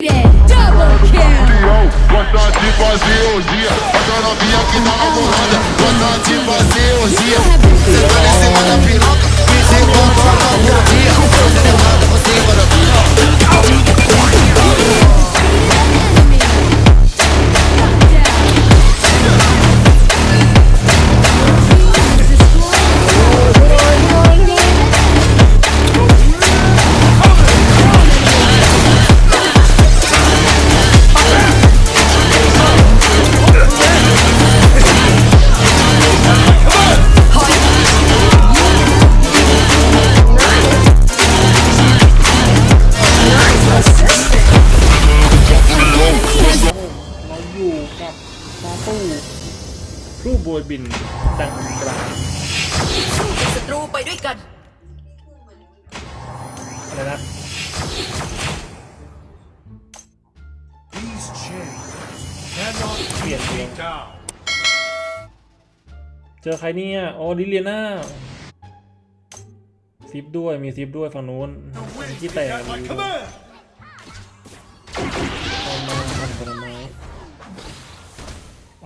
Double kill. De fazer orgia, bota novinha que tá na borrada. Bota de fazer orgia. você tá nesse cima da piroca, me desencontra na rodinha. Você roda, você roda, piroca. ผู้โบยบินดังกลางศัตรูไปด้วยกัน อะไรนะ These chains cannot เปลี่ยนเดียว down. เจอใครเนี่ยโอ้ลิเลียนาซิปด้วยมีซิปด้วยฝั่งนู้น The wind ที่ is แตก at my อยู่ command.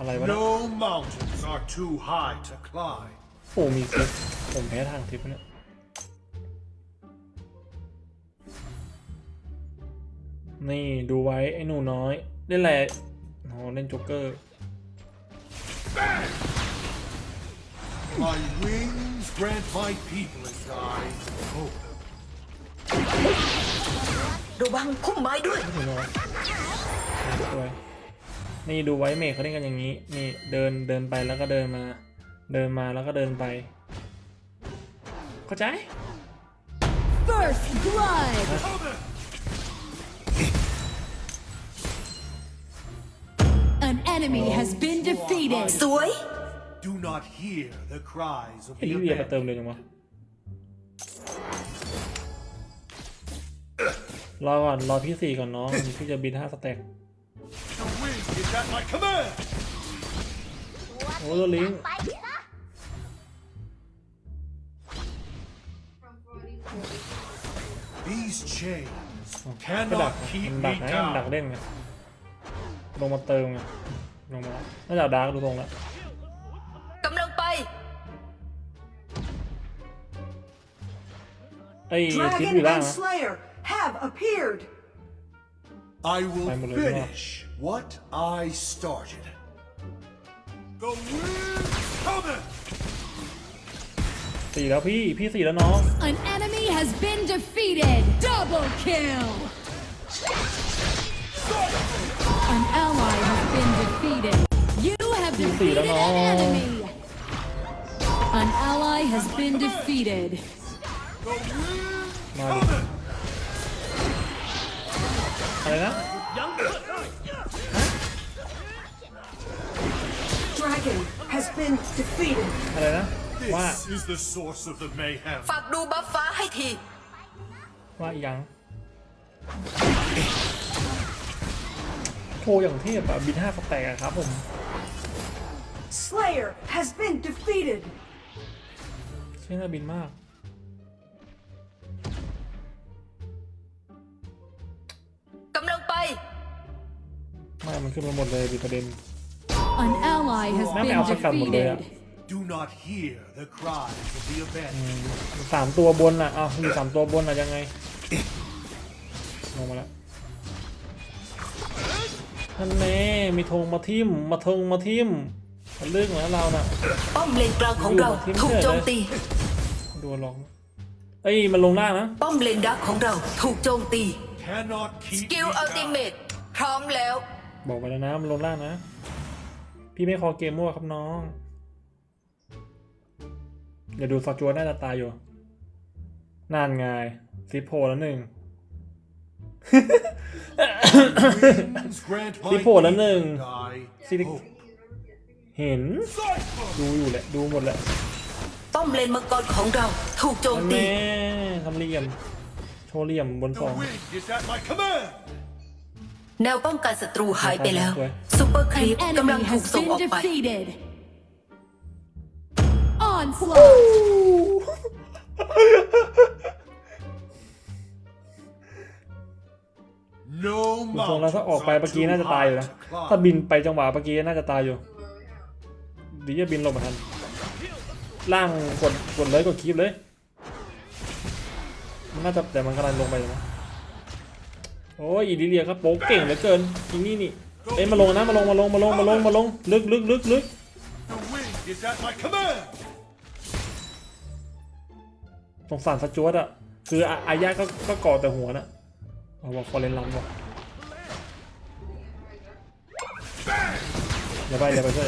อะไรวะเนี่ย No mountains are too high to climb. โอ้มีซิปผมแพ้ทางซิปเนี่ย นี่ดูไว้ไอ้หนูน้อย เล่นอะไรโอ้เล่นโจ๊กเกอร์ My wings grant my people as I hope. ระวังพุ่มไม้ด้วยหนูน้อยสวย นี่ดูไว้เมฆเขาเล่นกันอย่างนี้ นี่เดินเดินไปแล้วก็เดินมา เดินมาแล้วก็เดินไป เข้าใจ First blood! An enemy has been defeated. สวย Do not hear the cries of ไอ้ the ลิเวียมาเติม abandoned. เลยจังวะรอก่อนรอพี่สี่ก่อนน้องพี่จะบินห้าสเต็ก The wind is at my command. โอ้ตัวลิง These chains ก็ดัก cannot มัน keep ดั me กไงมันดัก down. เล่นไงลงมาเติมไงลงมาน่าจะเอาดาร์กดูตรงแล้วกำลังไปไอ้ซิปอยู่ Dragon ล่าง and นะ Slayer have appeared. I will Time will run out. finish what I started. The wind cometh. สี่แล้วพี่ พี่สี่แล้วน้อง An enemy has been defeated. Double kill! An ally has been defeated. You have defeated an enemy. An ally has been defeated. The wind มาดิ cometh. อะไรนะ Dragon has been defeated. อะไรนะว่า This is the source of the mayhem. ฝากดูบัฟฟ้าให้ที ว่าอีหยังโชว์อย่างเทพอะบินห้าสแต็กอะครับผม Slayer has been defeated. ใช่น่าบินมากก ไม่มันขึ้นมาหมดเลยดิประเด็น An ally has Mẹ mẹ been ao sắp cầm một đôi ạ. defeated. Do not hear the cries of the abandoned. สามตัวบนอะอ้าวมีสามตัวบนอะยังไงลงมาแล้วท่านแน่มีธงมาทิมมาธงมาทิมทะลึ่งแล้วเราน่ะ ป้อมเลนกลางของเราอยู่ถูกโจมตี ดูลองเอ้ยมันลงล่างนะป้อมเลนดักของเราถูกโจมตี Cannot ส keep กิล me อัลติเม down. ตพร้อมแล้ว บอกไปแล้วนะมันลงล่างนะ พี่ไม่คอเกมมั่วครับน้องเดี๋ยวดูฟอร์จูนน่าจะตายอยู่นานไงซิปโพแล้วหนึ่ง Winds grant my ที่โผล่แล้วหนึ่ง people I ซิลิ hope. เห็น ดูอยู่แหละ ดูหมดแหละป้อมเลนมังกรของเราถูกโจมอันตีแน่ทำเหลี่ยม โชว์เหลี่ยมบนส The อง แนวป้องกันศัตรูหายไปแล้วสวยซูเปอร์ครีป An กำลัง enemy ถูก has ส่ง been ออกไป defeated. Onslaught! No ดูทรงแล้วถ้าออกไปเมื่อกี้น่าจะตายอยู่นะ ถ้าบินไปจังหวะเมื่อกี้น่าจะตายอยู่ ดีจะบินลงมาทัน ล่างกดกดเลยกดคลิปเลย มันน่าจะแต่มันกำลังลงไปอยู่นะ โอ้ยอีดิเลียครับโป๊กเก่งเหลือเกินอีนี่นี่เอ้ยมาลงนะมาลงมาลงมาลงมาลงมาลงลึกลึกลึกลึก The wind is at my command. สงสารสจวตอะคืออาอายะก็ก็เกาะแต่หัวนะเอาบอกฟอร์เรนลัมบอกอย่าไปอย่าไปช่วย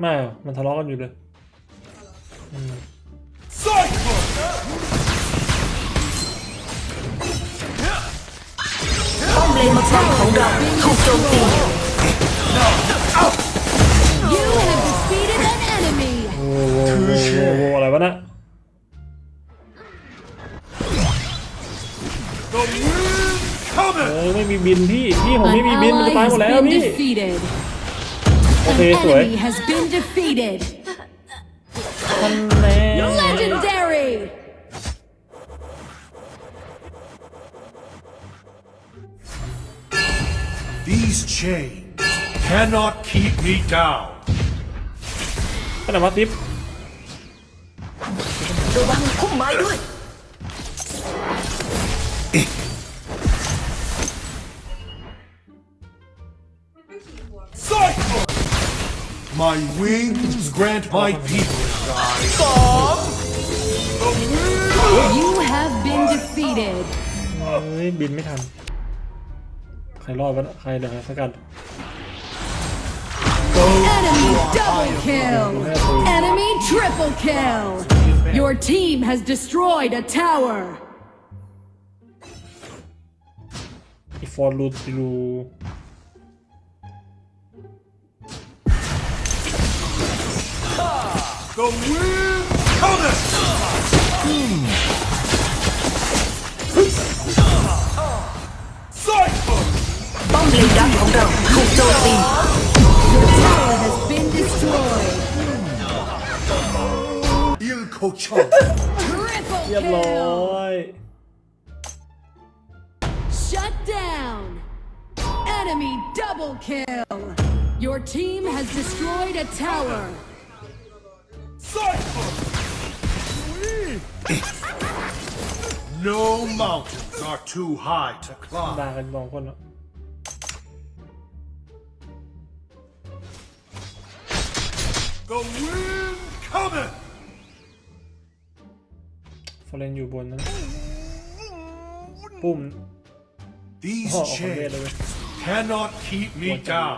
ไม่อะมันทะเลาะกันอยู่เลย Cyclone! ป้อมเลนมังกรของเราถูกโจมตี You have defeated an enemy. โอ้โหโอ้โหโอ้โหโอ้โหอะไรวะน่ะ The wind เอ cometh! อไม่มีบินพี่พี่ผมไม่ An มีบินมันจะ ally ตายห has มดแล้ว been พี่ defeated. โอ An เคสวย enemy has been defeated. ทันแน่ Legendary. These chains cannot keep me down. ขนาดว่าทิป ระวังพุ่มไม้ด้วย My wings grant my people die. The wind! You have been defeated. เฮ้ยบินไม่ทัน ใครรอดวะน่ะใครเดี๋ยวหาสกัด Enemy double kill. Enemy triple kill. Your team has destroyed a tower. อีฟอ The wind cometh! Cyclone! ป้อมเลนดักของเราถูกโจมตี Your tower has been destroyed. Il Cochon! Triple เรียบร้อ kill. ย Shut down. Enemy double kill. Your team has destroyed a tower. Cyclone! No mountains are too high to climb. ด่ากันสองคนอะ The wind cometh! ฟอร์เรนอยู่บนนั้นปุ่ม These พ่อออกประเวทเลย chains เว้ย cannot keep me down.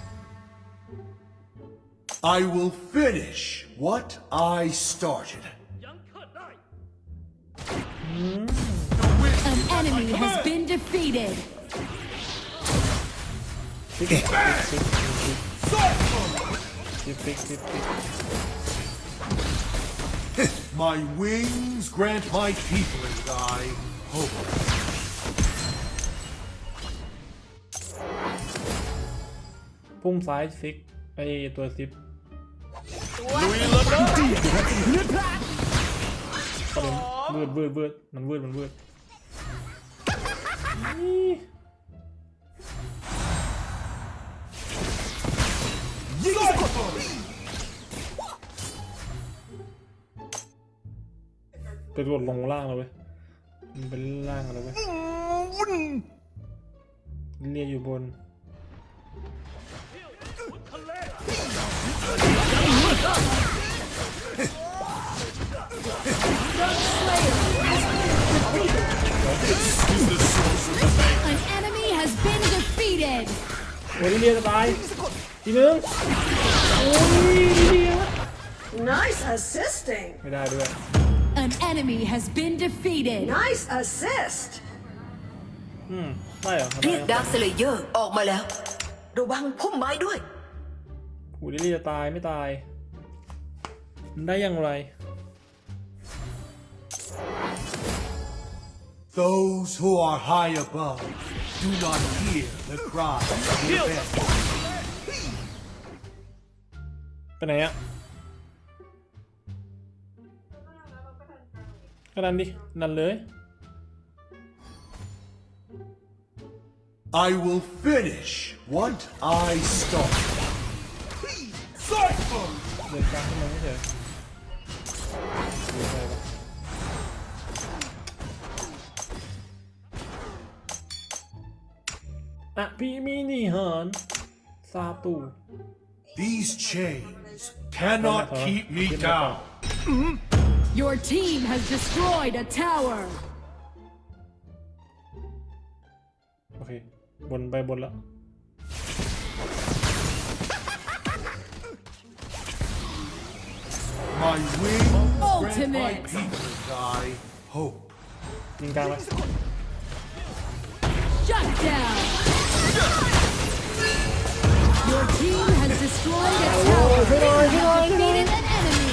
I will finish what I started. An enemy has been defeated. ฟิกฟิกฟิกฟิกฟิกฟิกฟิก My wings grant my people and I hope. พุ่งซ้ายฟิกไอตัวซิป ประเด็นวืดวืดวืดมันวืดมันวืดนี่ไปกดลงล่างเลยเว้ยมันเป็นล่างอะไรวะเรียอยู่บน An enemy has been defeated. โอ้ยเรียจะตายทีนึงโอ้ยเรีย Nice assisting. ไม่ได้ด้วย An enemy has been defeated. Nice assist. อืมได้เหรอทำไมเรียกอะดาร์คสเลเยอร์ออกมาแล้ว ระวังพุ่มไม้ด้วย โอ้ยเรียจะตายไม่ตายมัน ได้อย่างไร Those who are high above do not hear the cry of the avenged. ไปไหนอะก็ดันดิดันเลย I will finish what I start. Cypher! เดินกลางขึ้นมาไม่เฉย ดูไปปะอะพี่มินิฮานซาตู These chains cannot keep me down. Your team has destroyed a tower. โอเค บนไปบนแล้ว My wings grant my Ultimate. people and I hope. ยิงกลางไป Shut down. Your team has destroyed a tower. You have defeated an enemy.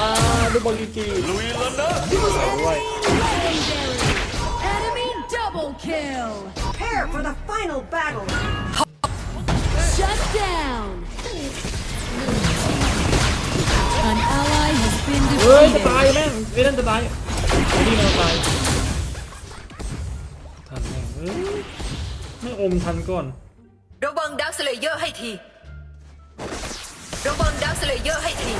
อ่าลูกบอลกีกีลุยแล้วนะด้วย Legendary. Enemy double kill. Prepare for the final battle. Shut down. An ally has been เฮ้ยจะ defeated. ตายแม่งไอ้นั่นจะตายไอ้นี่มันจะตายทันแม่งเอ้ยไม่อมทันก่อนระวังดาร์คสเลเยอร์ให้ที ระวังดาร์คสเลเยอร์ให้ที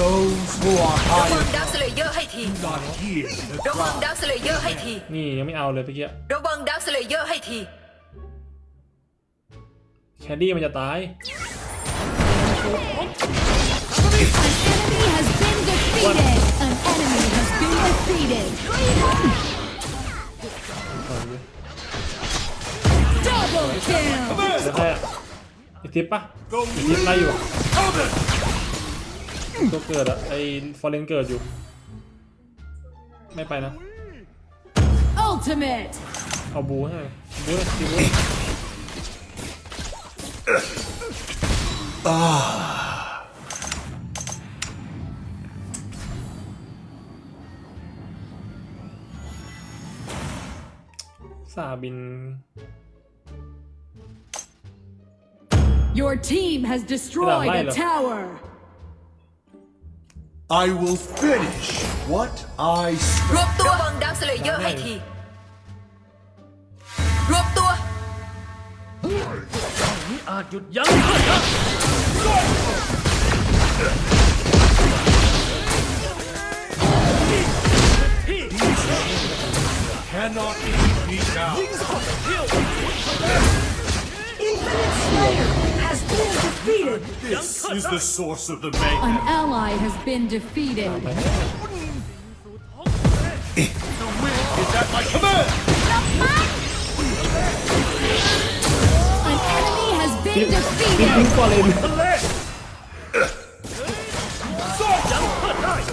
Those who are ระวัง high ดาร์คสเลเยอร์ให้ที above not hear the ระวัง cry. ดาร์คสเลเยอร์ให้ที นี่ยังไม่เอาเลยเมื่อกี้ระวังดาร์คสเลเยอร์ให้ที แคดดี้มันจะตาย An enemy has been defeated. An enemy has been defeated. ก่อนเลย Double kill. แล้วใครอะไอทิปปะไอทิปไล่อยู่อะตัวเกิดอะไอฟอร์เรนเกิดอยู่ ไม่ไปนะ Ultimate. เอาบูให้บูเลยบู บิน Your team has destroyed a Milo. tower. I will finish what I ร start. วบตัวระวังดาร์คสเลเยอร์ให้ที รวบตัว Cannot keep me down. Infinite Slayer has been defeated. This is the source of the An ally has been defeated. Is that my command? An enemy has been ทิป defeated. ทิ้งฟอร์เรน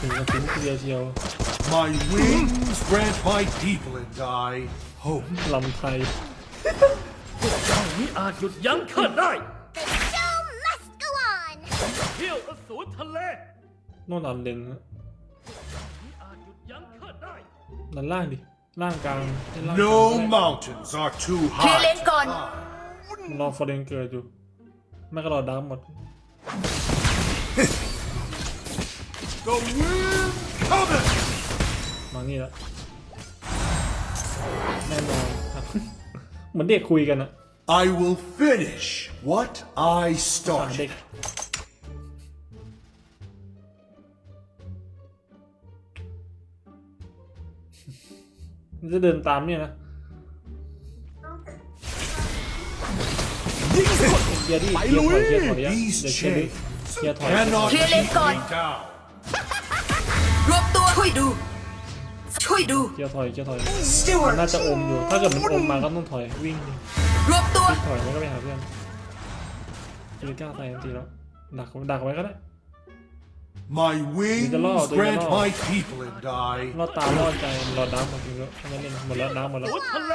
ถึงกับทิ้งทีเดียวเชียว My wings grant my people and I hope. ลำไทยอาจหยุดยั้งข้าได้ The show must go on! เที่ยวอสูรทะเลโน่นอันเลนฮะอาจหยุดยั้งข้าได้ด้านล่างดิ ล่างกลางเล่นล่างกลาง No ก็ได้ mountains are too เคลียร์เล high. นก่อน มันรอฟอร์เรนเกิดอยู่ไม่ก็รอดับหมด The wind cometh. มานี่แล้วแน่นอนครับ เหมือนเด็กคุยกันอะ I will finish what I สามเด็ก started. มันจะเดินตามเนี่ยนะเกียร์ดิเกียร์ถอยเกียร์ถอยอะเดี๋ยว These เกียร์ดิ chains เกียร์ถอย cannot Clear keep lane guard. me down. รวมตัวช่วยดู ช่วยดูเกียร์ถอยเกียร์ถอยมัน Stewart. น่าจะอมอยู่ ถ้าเกิดมันอมมาก็ต้องถอยวิ่งดิรวมตัวถอยมันก็ไปหาเพื่อนเจอก้าวใส่ทันทีแล้วดักดักไว้ก็ได้ My wings the law, do the grant law. my people and I รอดตาลอดใจรอดดับมาถึงแล้วทั้งนั้นเองหมดแล้วดับหมดแล้วสุดทะเล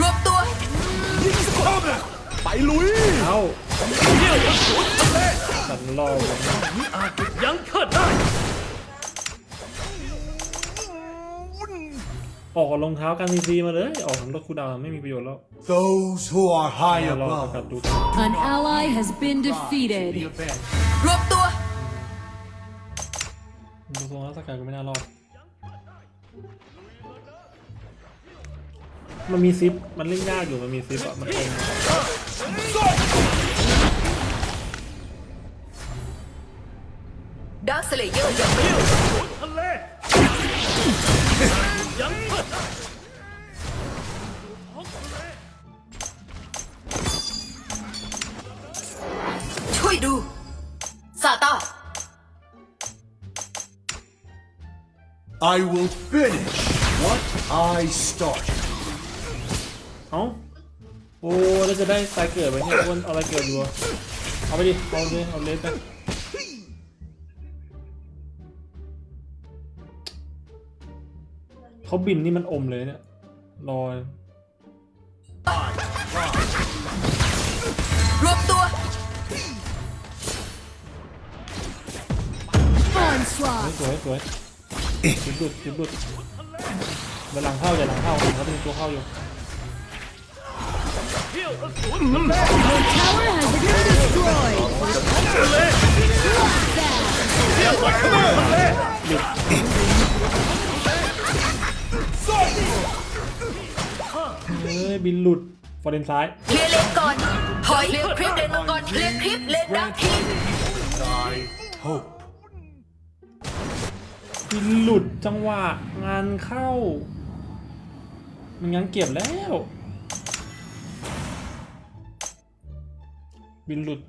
รวมตัวไปลุยเอ้าเที่ยวอสูรทะเลสันรอผมมิอาจหยุดยั้งข้าได้ออกกับรองเท้ากันซีมาเลยออกของรถคูดาวไม่มีประโยชน์แล้ว those who are high รอประกาศ above ดู An ally has been the defeated. event. รวมตัว ดูทรงแล้วสกายก็ไม่น่ารอด มันมีซิป มันเล่นยากอยู่ มันมีซิปอะมันเองดาร์คสเลเยอร์ยังไม่เที่ยวหยุดอสูรทะเลยั้งข้าได้ท้อง I will finish what I started. เอ้าโอ้แล้วจะได้ตายเกิดไหมเนี่ยอ้วนเอาอะไรเกิดอยู่อะเอาไปดิ เอาเลยเอาเลสไปเขาบินนี่มันอมเลยเนี่ยรอรวมตัว Onslaught. สวยสวย จุดดุดจุดดุดเวลาหลังเข้าอย่าหลังเข้าหลังเขาเป็นตัวเข้าอยู่เที่ยวอสูรทะเล Tower has been destroyed. เที่ยวอสูรทะเลเอ้ยบินหลุดฟอร์เรนซ้ายเคลียร์เลนก่อนถอยเคลียร์คลิปเลนมังกรเคลียร์คลิปเลนดักทีม I hope. บินหลุดจังหวะงานเข้า มันงั้นเก็บแล้ว บินหลุด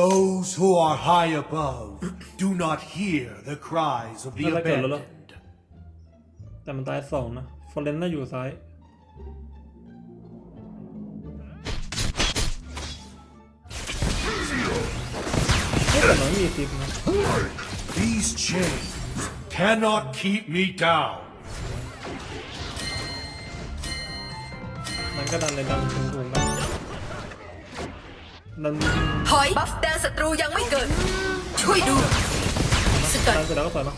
Those who are high above do not hear the cries of the I like that, Lola. abandoned. แต่มันตายสองนะฟอร์เรนน่าอยู่ซ้ายเอ๊ะแต่น้องมีซิปนะ These chains cannot keep me down. มันก็ดันเลยดันถึงถุงนะดันถอยบัฟแดนศัตรูยังไม่เกิด ช่วยดูสกัดดันเสร็จแล้วก็ปล่อยมา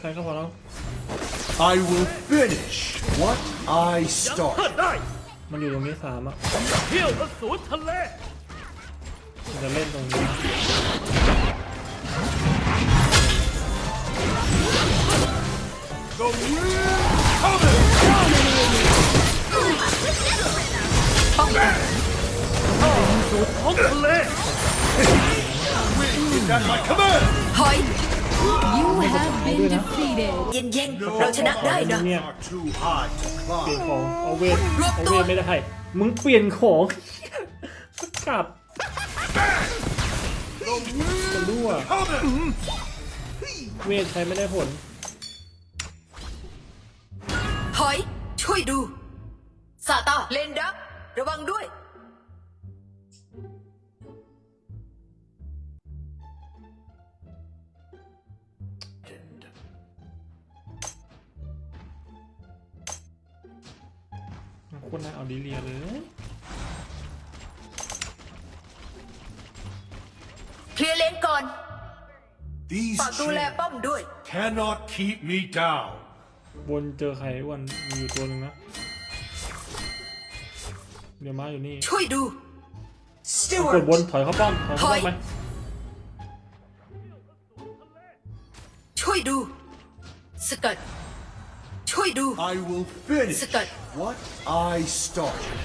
ใช่ก็พอแล้ว I will finish what I ยั้ง started. ข้าได้มันอยู่ตรงนี้สามอะเที่ยวอสูรทะเลมันจะเล่นตรงนี้ The wind cometh! ท้องทะเล Is at my command! ถอย You have been defeated. เย็นๆ เราชนะได้นะ They are too high to เปลี่ยน climb. ของเอาเวทรวบเอาตัเววทไม่ได้มึงเปลี่ยนของสกัดจะรั่ว Cometh! เวทใช้ไม่ได้ผลถอย ช่วยดูซาตาเลนดักระวังด้วย คนน่าเอาดีเลียเลย เคลียร์เลนก่อน These ฝากดูแล chains ป้อมด้วย cannot keep me down. บนเจอใครอ้วันมีอยู่ตัวหนึ่งนะ เดี๋ยวมาอยู่นี่ช่วยดูกดบนถอยเข้าป้อมถอยเข้าป้อมไปช่วยดู สกัด ช่วยดู I will finish Sit down. what I started.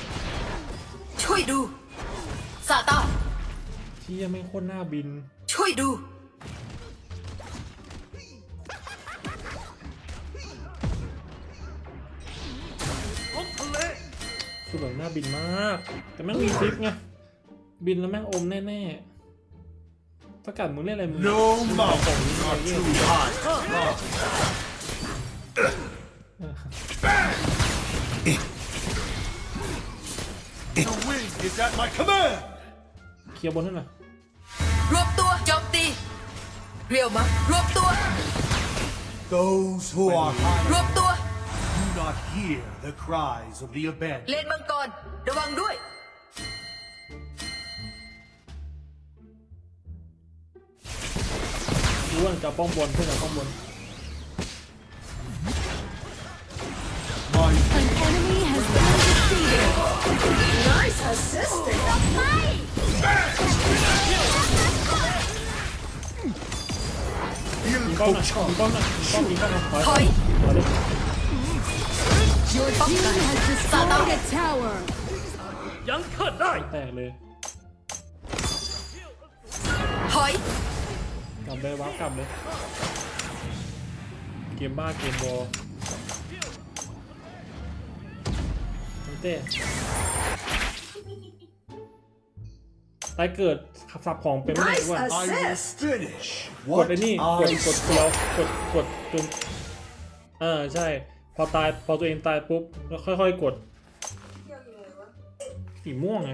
ช่วยดูซาตานเที่ยไม่งโคตรหน้าบิน ช่วยดู คือแบบหน้าบินมาก แต่แม่งมีซิปไง บินแล้วแม่งอมแน่ๆสกัดมึงเล่นอะไรมึง No mountains are too high เคลียร์บนให้หน่อยรวบตัวโจมตี เรียวมารวบตัว Those who are high รวบตัว not hear the cries of the abandoned. เลนมังกรระวังด้วย รู้ว่าจะเอาป้องบนเพื่อนจะป้องบน My An enemy has been defeated. Nice assisting. ยิงป้อมหน่อยยิงป้อมหน่อยยิงป้อมยิงป้อมหน่อยถอยถอยถอยเลย Your team has destroyed a tower. ยังเกิดได้แตกเลยถอยกลับเลยว้าวกลับเลย เกมบ้าเกมบอลเต้ตายเกิดขับสับของเป็นไม่ได้ Nice ว่า I will finish กดไอ้นี่กดกดเดียวกดกดจนเออใช่ พอตายพอตัวเองตายปุ๊บแล้วค่อยๆกดสีม่วงไง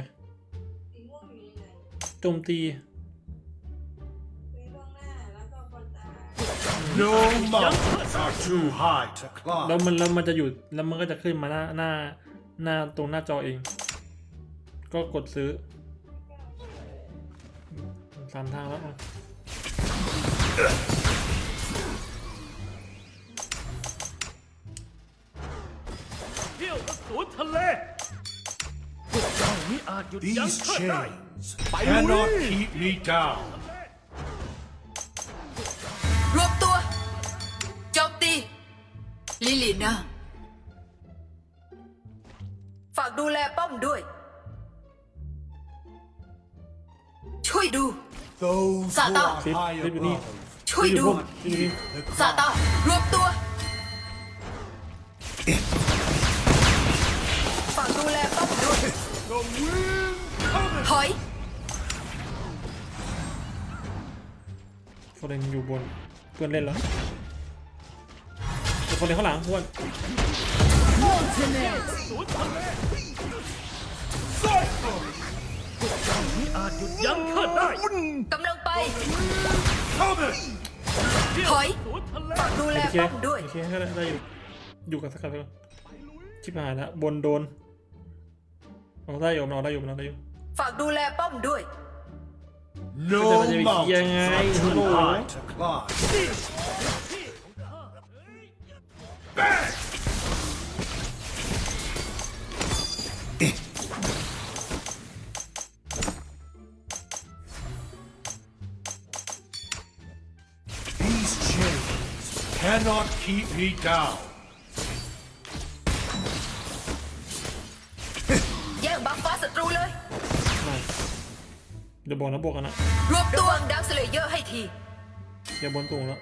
โจมตี No mountains are too high to แล้ว climb. มันแล้วมันจะหยุดแล้วมันก็จะขึ้นมาหน้าหน้าหน้าตรงหน้าจอเอง ก็กดซื้อสามทางแล้ว ทะเล พวกเจ้ามิอาจหยุดยั้ง These ข้าได้ chains cannot keep me down. รวบตัวโจมตี ลิลินาฝากดูแลป้อมด้วย ช่วยดู Those who Satan. are high Flip, flip, above ช่วยดู do not hear the ซา cry. ตานรวบตัว ถอย โฟเรนอยู่บนเพื่อนเล่นแล้วเดี๋ยวโฟเรนข้างหลังเพื่อน Ultimate. สูรทะเลพวกเจ้ามิอาจหยุดยั้งข้าได้กำลังไป Cometh. เที่ยวถอยสูรทะเลฝากดูแลโอเคป้อมด้วยโอเคก็ได้ได้อยู่อยู่กับสกัดไปก่อนชิบหายแล้วบนโดน เอาได้อยู่มันเอาได้อยู่มันเอาได้อยู่ฝากดูแลป้อมด้วย No Pero debe mountains guiar are ahí, too no. high to climb. These chains cannot keep me down. ศัตรูเลยไม่เดี๋ยวบอกนะบวกกันนะรวบตัวดักสเลเยอร์ให้ที เดี๋ยวบนสูงแล้ว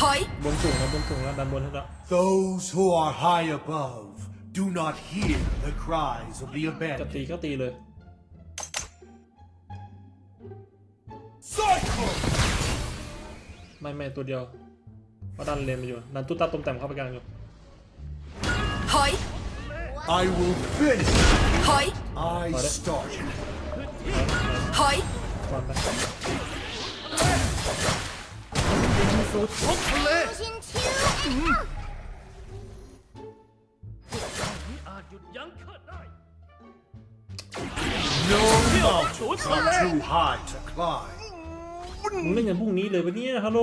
ถอย บนสูงแล้วบนสูงแล้วดันบนให้แล้ว Those who are high above do not hear the cries of the จะ abandoned. ตีก็ตีเลย Cycle! ไม่ไม่ตัวเดียวเพราะดันเลนไปอยู่ดันตุ๊ตาต้มแต่มเข้าไปกลางอยู่ถอย I will finish. ถอย I started. ถอยก่อนไปสู่ท้องทะเล Version 2 and out. มิอาจหยุดยั้งข้าได้ No mountains are too high to climb. มึงเล่นยันพรุ่งนี้เลยปะเนี่ยฮัลโหล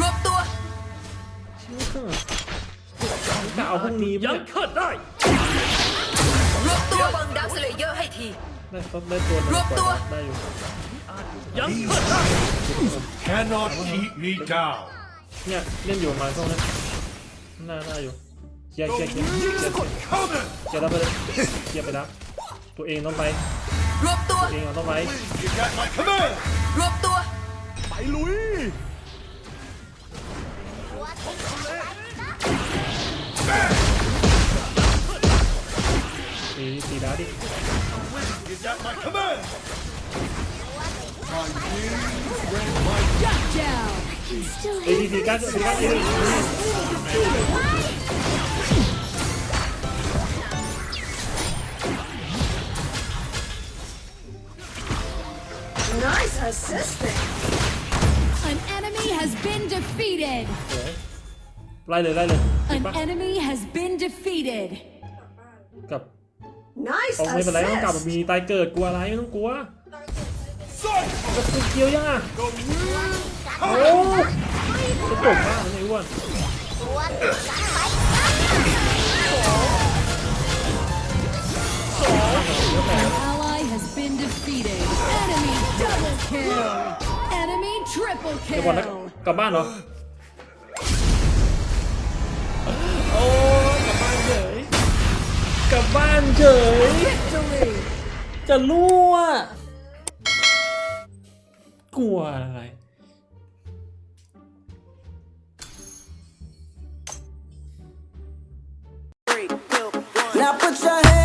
รวบตัวเชื่อจะเอาพรุ่งนี้ยั้ปะงเนี่ยข้าได้ รวบตัวบังดักสเลเยอร์ให้ทีได้ซับได้ตัวหนึงรวบตัว ได้อยู่ยั้ง These ข้าได้ chains cannot keep me down. เนี่ยเล่นอยู่ประมาณช่วงนี้น่าได้อยู่เคลียร์เคลียร์เคลียร์เคลียร์เคลียร์ Coming! เคลียร์แล้วไปเลยเคลียร์ไปแล้วตัวเองต้องไปรวบตัว ตัวเองต้องไป You got my command! รวบตัว ไปลุย ตีตีดาวดิ You got my command! My wings grant my Shut down. เอดีตีกัสตีกัสเอดี Nice assisting. An enemy has been defeated. สวยไล่เลยไล่เลยติด An ปะ enemy has been defeated. กลับ Nice เอาไม่เป็นไรไม่ต้องกลับ assist. มีตายเกิดกลัวอะไรไม่ต้องกลัว son! ก็คือเกียวยังอะ The wings โอ้จะจบมากเลยไอ้อ้วน An ally has been defeated. Enemy double kill. Enemy triple เดี๋ยวก่อนนะ kill. กลับบ้านเหรอ โอ้กลับบ้านเฉย กลับบ้านเฉย Victory. จะรั่ว กลัวอะไร Now put your